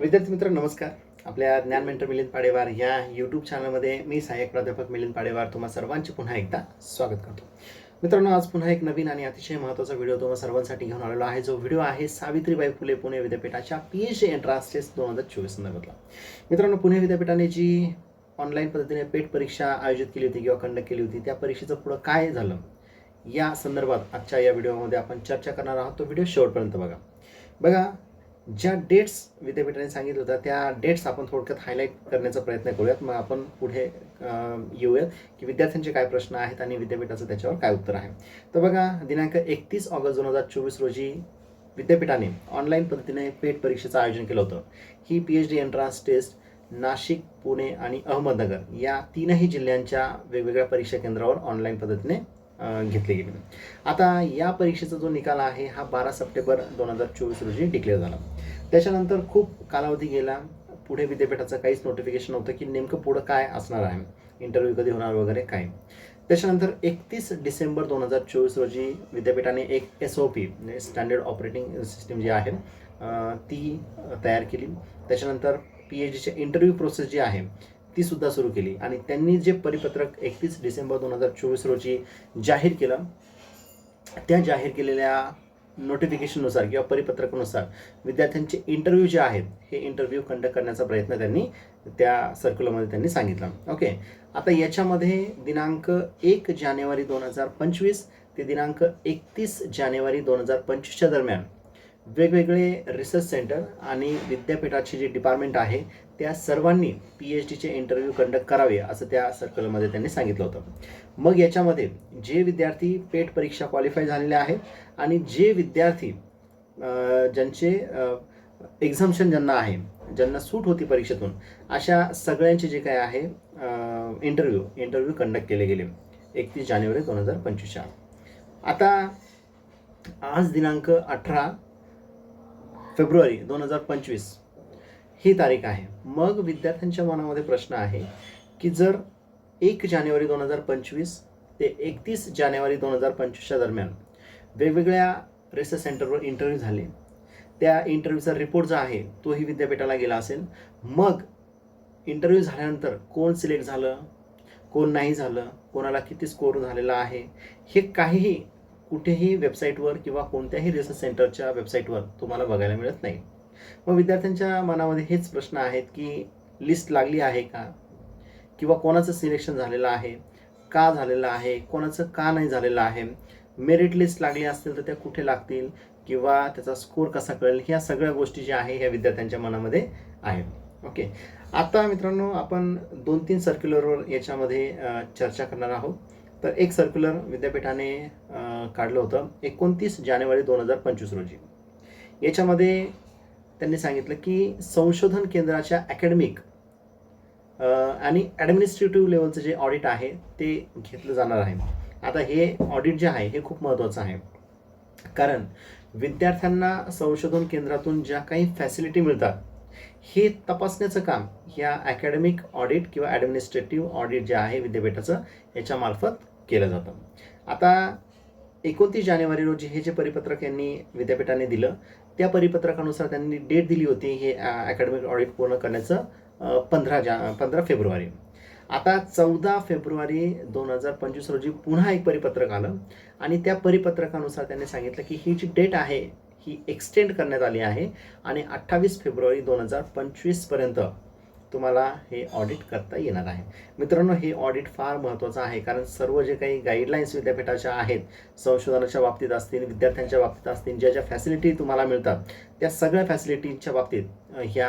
विद्यार्थी मित्र नमस्कार. आपल्या ज्ञान मेंटर मिलिंद पाडेवार या यूट्यूब चॅनलमध्ये मी सहाय्यक प्राध्यापक मिलिंद पाडेवार तुम्हा सर्वांचे पुन्हा एकदा स्वागत करतो. मित्रांनो आज पुन्हा एक नवीन आणि अतिशय महत्त्वाचा व्हिडिओ तुम्हा सर्वांसाठी घेऊन आलेलो आहे. जो व्हिडिओ आहे सावित्रीबाई फुले पुणे विद्यापीठाच्या P H D entrance test दोन हजार चोवीस संदर्भातला. मित्रांनो पुणे विद्यापीठाने जी ऑनलाईन पद्धतीने पेट परीक्षा आयोजित केली होती किंवा कंडक्ट केली होती त्या परीक्षेचं पुढं काय झालं? या संदर्भात आजच्या या व्हिडिओमध्ये आपण चर्चा करणार आहोत. तो व्हिडिओ शेवटपर्यंत बघा. बघा ज्या डेट्स विद्यापीठाने सांगितलं होत्या त्या डेट्स आपण थोडक्यात हायलाईट करण्याचा प्रयत्न करूयात. मग आपण पुढे येऊयात की विद्यार्थ्यांचे काय प्रश्न आहेत आणि विद्यापीठाचं त्याच्यावर काय उत्तर आहे. तर बघा दिनांक एकतीस ऑगस्ट दोन हजार चोवीस रोजी विद्यापीठाने ऑनलाईन पद्धतीने पेट परीक्षेचं आयोजन केलं होतं. ही P H D entrance test Nashik Pune आणि अहमदनगर या तीनही जिल्ह्यांच्या वेगवेगळ्या परीक्षा केंद्रावर ऑनलाईन पद्धतीने घेतले घेतली गेली. आता या परीक्षेचा जो निकाल आहे हा बारा सप्टेंबर दोन हजार चोवीस रोजी डिक्लेअर झाला. त्याच्यानंतर खूप कालावधी गेला. पुढे विद्यापीठाचं काहीच नोटिफिकेशन नव्हतं की नेमकं पुढं काय असणार आहे. इंटरव्ह्यू कधी होणार वगैरे काय. त्याच्यानंतर एकतीस डिसेंबर दोन हजार चोवीस रोजी विद्यापीठाने एक S O P standard operating system जी आहे ती तयार केली. त्याच्यानंतर पी एच डीचे इंटरव्ह्यू प्रोसेस जी आहे ती सुद्धा सुरू केली. आणि त्यांनी जे परिपत्रक एकतीस डिसेंबर दोन हजार चोवीस रोजी जाहीर केलं त्या जाहीर केलेल्या नोटिफिकेशननुसार किंवा परिपत्रकानुसार विद्यार्थ्यांचे इंटरव्ह्यू जे आहेत हे इंटरव्ह्यू कंडक्ट करण्याचा प्रयत्न त्यांनी त्या सर्क्युलरमध्ये त्यांनी सांगितलं. ओके आता याच्यामध्ये दिनांक एक जानेवारी दोन हजार पंचवीस ते दिनांक एकतीस जानेवारी दोन हजार पंचवीसच्या दरम्यान वेगवेगळे रिसर्च सेंटर आणि विद्यापीठाची जी डिपार्टमेंट आहे त्या सर्वांनी पी एच डीचे इंटरव्ह्यू कंडक्ट करावे असं त्या सर्कलमध्ये त्यांनी सांगितलं होतं. मग याच्यामध्ये जे विद्यार्थी पेट परीक्षा क्वालिफाय झालेले आहेत आणि जे विद्यार्थी ज्यांचे एक्झाम्शन ज्यांना आहे ज्यांना सूट होती परीक्षेतून अशा सगळ्यांचे जे काय आहे इंटरव्ह्यू इंटरव्ह्यू कंडक्ट केले गेले. एकतीस जानेवारी दोन हजार पंचवीसच्या. आता आज दिनांक अठरा फेब्रुवारी दोन हजार पंचवीस ही तारीख आहे. मग विद्यार्थ्यांच्या मनामध्ये प्रश्न आहे की जर एक जानेवारी दोन हजार पंचवीस ते एकतीस जानेवारी दोन हजार पंचवीसच्या दरम्यान वेगवेगळ्या रिसर्च सेंटरवर इंटरव्ह्यू झाले. त्या इंटरव्ह्यूचा रिपोर्ट जो आहे तोही विद्यापीठाला गेला असेल. मग इंटरव्ह्यू झाल्यानंतर कोण सिलेक्ट झालं कोण नाही झालं कोणाला किती स्कोर झालेला आहे हे काहीही कुठेही वेबसाईटवर किंवा कोणत्याही रिसर्च सेंटरच्या वेबसाईटवर तुम्हाला बघायला मिळत नाही. मग विद्यार्थ्यांच्या मनामध्ये हेच प्रश्न आहेत की लिस्ट लागली आहे का? किंवा कोणाचं सिलेक्शन झालेलं आहे? का झालेलं आहे? कोणाचं का नाही झालेलं आहे? मेरिट लिस्ट लागली असतील तर त्या कुठे लागतील? किंवा त्याचा स्कोर कसा कळेल? ह्या सगळ्या गोष्टी ज्या आहे ह्या विद्यार्थ्यांच्या मनामध्ये आहे ओके आता मित्रांनो आपण दोन तीन सर्क्युलरवर याच्यामध्ये चर्चा करणार आहोत. तर एक सर्क्युलर विद्यापीठाने काढलं होतं एकोणतीस जानेवारी दोन हजार पंचवीस रोजी. याच्यामध्ये त्यांनी सांगितलं की संशोधन केंद्राच्या अकॅडमिक आणि ॲडमिनिस्ट्रेटिव्ह लेवलचं जे ऑडिट आहे ते घेतलं जाणार आहे. आता हे ऑडिट जे आहे हे खूप महत्त्वाचं आहे. कारण विद्यार्थ्यांना संशोधन केंद्रातून ज्या काही फॅसिलिटी मिळतात हे तपासण्याचं काम या अकॅडमिक ऑडिट किंवा ॲडमिनिस्ट्रेटिव्ह ऑडिट जे आहे विद्यापीठाचं याच्यामार्फत केलं जातं. आता एकोणतीस जानेवारी रोजी हे जे परिपत्रक यांनी विद्यापीठाने दिलं त्या परिपत्रकानुसार त्यांनी डेट दिली होती हे अकॅडमिक ऑडिट पूर्ण करण्याचं पंधरा जा पंधरा फेब्रुवारी. आता चौदा फेब्रुवारी दोन हजार पंचवीस रोजी पुन्हा एक परिपत्रक आलं आणि त्या परिपत्रकानुसार त्यांनी सांगितलं की ही जी डेट आहे ही एक्सटेंड करण्यात आली आहे आणि अठ्ठावीस फेब्रुवारी दोन हजार पंचवीसपर्यंत तुम्हाला हे ऑडिट करता येणार आहे. मित्रांनो हे ऑडिट फार महत्त्वाचं आहे कारण सर्व जे काही गाईडलाईन्स विद्यापीठाच्या आहेत संशोधनाच्या बाबतीत असतील विद्यार्थ्यांच्या बाबतीत असतील ज्या ज्या फॅसिलिटी तुम्हाला मिळतात त्या सगळ्या फॅसिलिटीच्या बाबतीत ह्या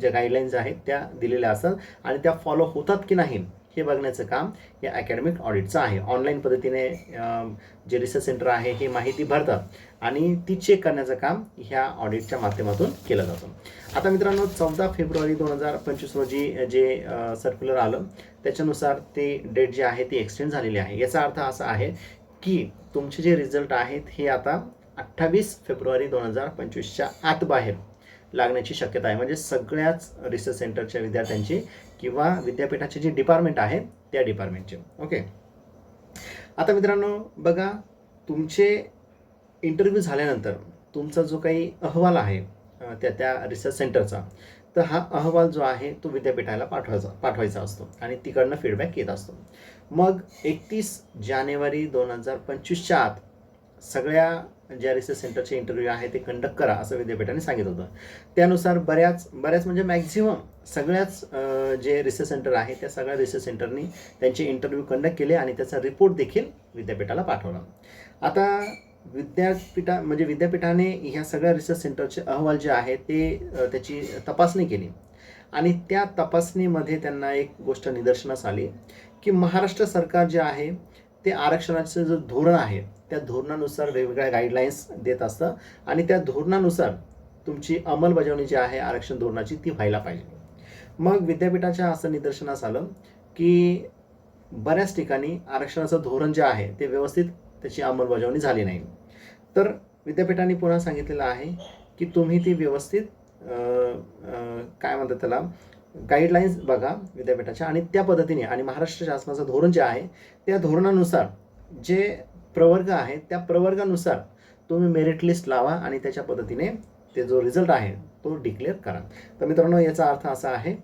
ज्या गाईडलाईन्स आहेत त्या दिलेल्या असतात आणि त्या फॉलो होतात की नाही हे बघण्याचं काम या अकॅडमिक ऑडिटचं आहे. ऑनलाईन पद्धतीने जे रिसर्च सेंटर आहे हे माहिती भरतात आणि ती चेक करण्याचं काम ह्या ऑडिटच्या माध्यमातून केलं जातं. आता मित्रांनो चौदा फेब्रुवारी दोन हजार पंचवीस रोजी जे सर्क्युलर आलं त्याच्यानुसार ते डेट जी आहे ती एक्सटेंड झालेली आहे. याचा अर्थ असा आहे की तुमचे जे रिझल्ट आहेत हे आता अठ्ठावीस फेब्रुवारी दोन हजार पंचवीसच्या आत बाहेर लागण्याची शक्यता आहे. म्हणजे सगळ्याच रिसर्च सेंटरच्या विद्यार्थ्यांची किंवा विद्यापीठाचे जे डिपार्टमेंट आहे त्या डिपार्टमेंटचे ओके आता मित्रांनो बघा तुमचे इंटरव्ह्यू झाल्यानंतर तुमचा जो काही अहवाल आहे त्या त्या रिसर्च सेंटरचा तर हा अहवाल जो आहे तो विद्यापीठाला पाठवायचा पाठवायचा असतो आणि तिकडनं फीडबॅक येत असतो. मग एकतीस जानेवारी दोन हजार पंचवीसच्या आत सगळ्या ज्या रिसर्च सेंटरचे इंटरव्ह्यू आहे ते कंडक्ट करा असं विद्यापीठाने सांगितलं होतं. त्यानुसार बऱ्याच बऱ्याच म्हणजे मॅक्झिमम सगळ्याच जे रिसर्च सेंटर आहे त्या सगळ्या रिसर्च सेंटरनी त्यांचे इंटरव्ह्यू कंडक्ट केले आणि त्याचा रिपोर्ट देखील विद्यापीठाला पाठवला. आता विद्यापीठा म्हणजे विद्यापीठाने ह्या सगळ्या रिसर्च सेंटरचे अहवाल जे आहे ते त्याची तपासणी केली. आणि त्या तपासणीमध्ये त्यांना एक गोष्ट निदर्शनास आली की महाराष्ट्र सरकार जे आहे ते आरक्षणाचं जो धोरण आहे त्या धोरणानुसार वेगवेगळ्या गाईडलाईन्स देत असतं आणि त्या धोरणानुसार तुमची अंमलबजावणी जी आहे आरक्षण धोरणाची ती व्हायला पाहिजे. मग विद्यापीठाच्या असं निदर्शनास आलं की बऱ्याच ठिकाणी आरक्षणाचं धोरण जे आहे ते व्यवस्थित त्याची अंमलबजावणी झाली नाही. तर विद्यापीठाने पुन्हा सांगितलेलं आहे की तुम्ही ती व्यवस्थित काय म्हणतात त्याला गाईडलाईन्स बघा विद्यापीठाच्या आणि त्या पद्धतीने आणि महाराष्ट्र शासनाचं धोरण जे आहे त्या धोरणानुसार जे प्रवर्ग आहेत त्या प्रवर्गानुसार तुम्ही मेरिट लिस्ट लावा आणि त्याच्या पद्धतीने ते जो रिझल्ट आहे तो डिक्लेअर करा. तर मित्रांनो याचा अर्थ असा आहे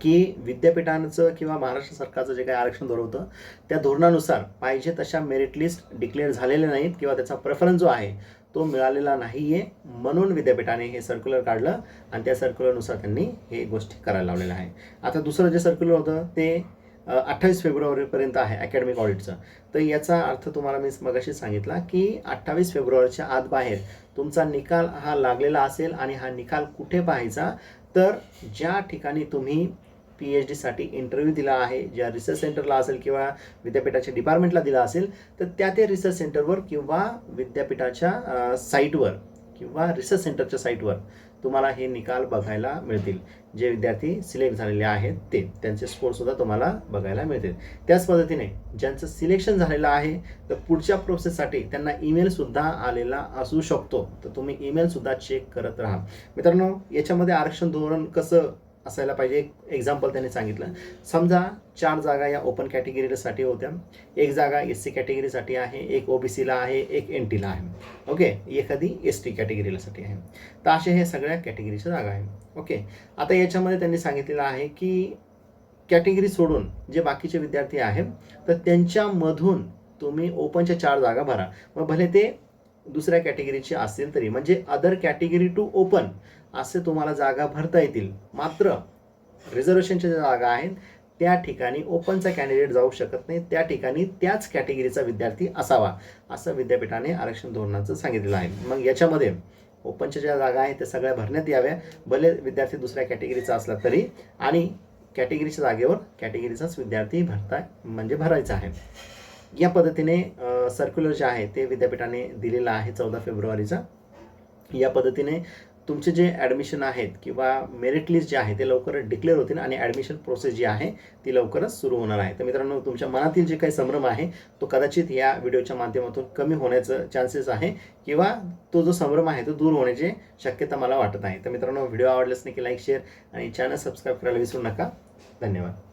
की विद्यापीठांचं किंवा महाराष्ट्र सरकारचं जे काही आरक्षण धोरण होतं त्या धोरणानुसार पाहिजे तशा मेरिट लिस्ट डिक्लेअर झालेल्या नाहीत किंवा त्याचा प्रेफरन्स जो आहे तो मिळालेला नाही आहे म्हणून विद्यापीठाने हे सर्क्युलर काढलं आणि त्या सर्क्युलरनुसार त्यांनी हे गोष्टी करायला लावलेल्या आहे आता दुसरं जे सर्क्युलर होतं ते अठ्ठावीस फेब्रुवारीपर्यंत आहे अकॅडमिक ऑडिटचं तर याचा अर्थ तुम्हाला मी मगाशी सांगितला की अठ्ठावीस फेब्रुवारीच्या आत बाहेर तुमचा निकाल हा लागलेला असेल आणि हा निकाल कुठे पाहायचा तर ज्या ठिकाणी तुम्ही पी एच डीसाठी इंटरव्ह्यू दिला आहे ज्या रिसर्च सेंटरला असेल किंवा विद्यापीठाच्या डिपार्टमेंटला दिला असेल तर त्या ते रिसर्च सेंटरवर किंवा विद्यापीठाच्या साईटवर किंवा रिसर्च सेंटरच्या साईटवर तुम्हाला हे निकाल बघायला मिळतील. जे विद्यार्थी सिलेक्ट झालेले आहेत ते त्यांचे स्कोरसुद्धा तुम्हाला बघायला मिळतील. त्याच पद्धतीने ज्यांचं सिलेक्शन झालेलं आहे तर पुढच्या प्रोसेससाठी त्यांना ईमेलसुद्धा आलेला असू शकतो. तर तुम्ही ईमेलसुद्धा चेक करत राहा. मित्रांनो याच्यामध्ये आरक्षण धोरण कसं असायला पाहिजे. एक एक्झाम्पल त्यांनी सांगितलं. समजा चार जागा या ओपन कॅटेगरीसाठी होत्या. एक जागा एस सी कॅटेगरीसाठी आहे एक ओ बी सीला आहे एक एन टीला आहे. ओके एखादी एस टी कॅटेगरीलासाठी आहे. तर असे हे सगळ्या कॅटेगरीच्या जागा आहे. ओके आता याच्यामध्ये त्यांनी सांगितलेलं आहे की कॅटेगरी सोडून जे बाकीचे विद्यार्थी आहेत तर त्यांच्यामधून तुम्ही ओपनच्या चार जागा भरा. मग भले ते दुसऱ्या कॅटेगरीची असेल तरी म्हणजे अदर कॅटेगरी टू ओपन असे तुम्हाला जागा भरता येतील. मात्र रिझर्वेशनच्या ज्या जागा आहेत त्या ठिकाणी ओपनचा कॅन्डिडेट जाऊ शकत नाही. त्या ठिकाणी त्याच कॅटेगरीचा विद्यार्थी असावा असं विद्यापीठाने आरक्षण धोरणाचं सांगितलेलं आहे. मग याच्यामध्ये ओपनच्या ज्या जागा आहेत त्या सगळ्या भरण्यात याव्या. भले विद्यार्थी दुसऱ्या कॅटेगरीचा असला तरी आणि कॅटेगरीच्या जागेवर कॅटेगरीचाच विद्यार्थी भरता म्हणजे भरायचा आहे. या पद्धतीने सर्क्युलर जे आहे ते विद्यापीठाने दिलेलं आहे चौदा फेब्रुवारीचा. या पद्धतीने तुमचे जे ॲडमिशन आहेत किंवा मेरिट लिस्ट जे आहे ते लवकरच डिक्लेअर होतील आणि ॲडमिशन प्रोसेस जी आहे ती लवकरच सुरू होणार आहे. तर मित्रांनो तुमच्या मनातील जे काही संभ्रम आहे तो कदाचित या व्हिडिओच्या माध्यमातून कमी होण्याचं चान्सेस आहे किंवा तो जो संभ्रम आहे तो दूर होण्याची शक्यता मला वाटत आहे. तर मित्रांनो व्हिडिओ आवडल्यास नक्की लाईक शेअर आणि चॅनल सबस्क्राईब करायला विसरू नका. धन्यवाद.